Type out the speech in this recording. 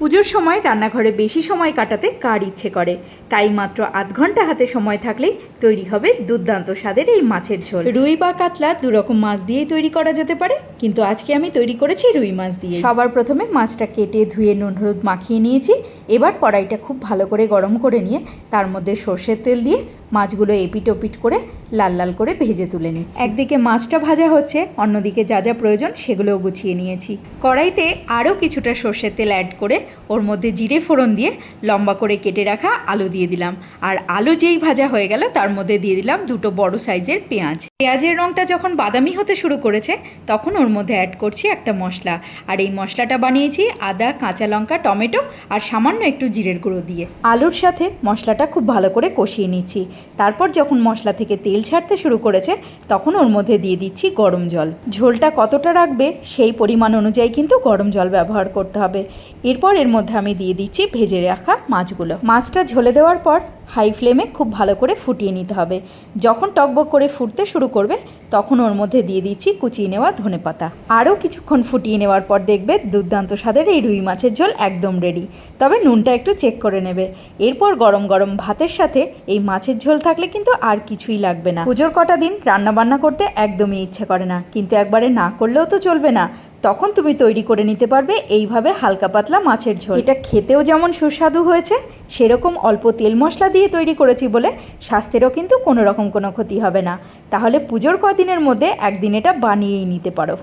পুজোর সময় রান্নাঘরে বেশি সময় কাটাতে কার ইচ্ছে করে? তাই মাত্র আধ ঘণ্টা হাতে সময় থাকলেই তৈরি হবে দুর্দান্ত স্বাদের এই মাছের ঝোল। রুই বা কাতলা দুরকম মাছ দিয়েই তৈরি করা যেতে পারে কিন্তু আজকে আমি তৈরি করেছি রুই মাছ দিয়ে। সবার প্রথমে মাছটা কেটে ধুয়ে নুন হলুদ মাখিয়ে নিয়েছি। এবার কড়াইটা খুব ভালো করে গরম করে নিয়ে তার মধ্যে সর্ষের তেল দিয়ে মাছগুলো এপিট ওপিট করে লাল লাল করে ভেজে তুলে নিচ্ছি। একদিকে মাছটা ভাজা হচ্ছে, অন্যদিকে যা যা প্রয়োজন সেগুলোও গুছিয়ে নিয়েছি। কড়াইতে আরও কিছুটা সর্ষের তেল অ্যাড করে ওর মধ্যে জিরে ফোড়ন দিয়ে লম্বা করে কেটে রাখা আলু দিয়ে দিলাম। আর আলু যেই ভাজা হয়ে গেল তার মধ্যে দিয়ে দিলাম দুটো বড় সাইজের পেঁয়াজ। পেঁয়াজের রঙটা যখন বাদামি হতে শুরু করেছে, তখন ওর মধ্যে অ্যাড করছি একটা মশলা। আর এই মশলাটা বানিয়েছি আদা, কাঁচা লঙ্কা, টমেটো আর সামান্য একটু জিরের গুঁড়ো দিয়ে। আলুর সাথে মশলাটা খুব ভালো করে কষিয়ে নিচ্ছি। তারপর যখন মশলা থেকে তেল ছাড়তে শুরু করেছে, তখন ওর মধ্যে দিয়ে দিচ্ছি গরম জল। ঝোলটা কতটা রাখবে সেই পরিমাণ অনুযায়ী কিন্তু গরম জল ব্যবহার করতে হবে। এরপর এর মধ্যে আমি দিয়ে দিচ্ছি ভেজে রাখা মাছগুলো। মাছটা ঝোলে দেওয়ার পর হাই ফ্লেমে খুব ভালো করে ফুটিয়ে নিতে হবে। যখন টকবক করে ফুটতে শুরু করবে, তখন ওর মধ্যে দিয়ে দিচ্ছি কুচিয়ে নেওয়া ধনেপাতা আরও কিছুক্ষণ ফুটিয়ে নেওয়ার পর দেখবে দুর্দান্ত স্বাদের এই রুই মাছের ঝোল একদম রেডি তবে নুনটা একটু চেক করে নেবে। এরপর গরম গরম ভাতের সাথে এই মাছের ঝোল থাকলে কিন্তু আর কিছুই লাগবে না। পুজোর কটা দিন রান্না বান্না করতে একদমই ইচ্ছে করে না। কিন্তু একবারে না করলেও তো চলবে না। তখন তুমি তৈরি করে নিতে পারবে এইভাবে হালকা পাতলা মাছের ঝোল। এটা খেতেও যেমন সুস্বাদু হয়েছে, সেরকম অল্প তেল মশলা দিয়ে তৈরি করেছি বলে স্বাস্থ্যেরও কিন্তু কোনো রকম কোনো ক্ষতি হবে না। তাহলে পুজোর কদিনের মধ্যে একদিন এটা বানিয়েই নিতে পারো।